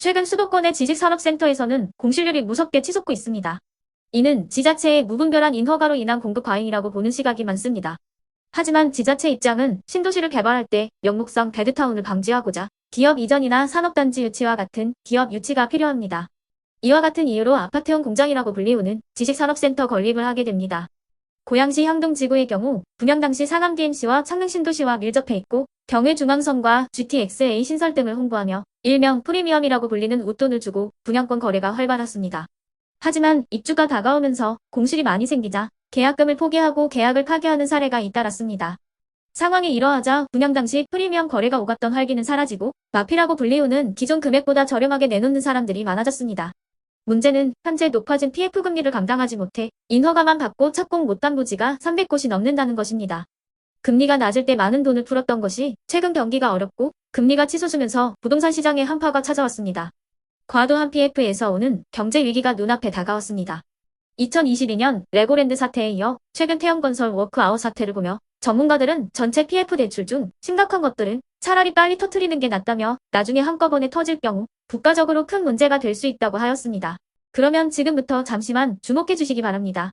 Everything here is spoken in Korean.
최근 수도권의 지식산업센터에서는 공실률이 무섭게 치솟고 있습니다. 이는 지자체의 무분별한 인허가로 인한 공급 과잉이라고 보는 시각이 많습니다. 하지만 지자체 입장은 신도시를 개발할 때 명목상 베드타운을 방지하고자 기업 이전이나 산업단지 유치와 같은 기업 유치가 필요합니다. 이와 같은 이유로 아파트형 공장이라고 불리우는 지식산업센터 건립을 하게 됩니다. 고양시 향동지구의 경우 분양 당시 상암 DMC와 창릉 신도시와 밀접해 있고 경의 중앙선과 GTX-A 신설 등을 홍보하며 일명 프리미엄이라고 불리는 웃돈을 주고 분양권 거래가 활발했습니다. 하지만 입주가 다가오면서 공실이 많이 생기자 계약금을 포기하고 계약을 파기하는 사례가 잇따랐습니다. 상황이 이러하자 분양 당시 프리미엄 거래가 오갔던 활기는 사라지고 마피라고 불리우는 기존 금액보다 저렴하게 내놓는 사람들이 많아졌습니다. 문제는 현재 높아진 PF 금리를 감당하지 못해 인허가만 받고 착공 못한 부지가 300곳이 넘는다는 것입니다. 금리가 낮을 때 많은 돈을 풀었던 것이 최근 경기가 어렵고 금리가 치솟으면서 부동산 시장에 한파가 찾아왔습니다. 과도한 PF에서 오는 경제 위기가 눈앞에 다가왔습니다. 2022년 레고랜드 사태에 이어 최근 태형건설 워크아웃 사태를 보며 전문가들은 전체 PF 대출 중 심각한 것들은 차라리 빨리 터트리는 게 낫다며 나중에 한꺼번에 터질 경우 국가적으로 큰 문제가 될 수 있다고 하였습니다. 그러면 지금부터 잠시만 주목해 주시기 바랍니다.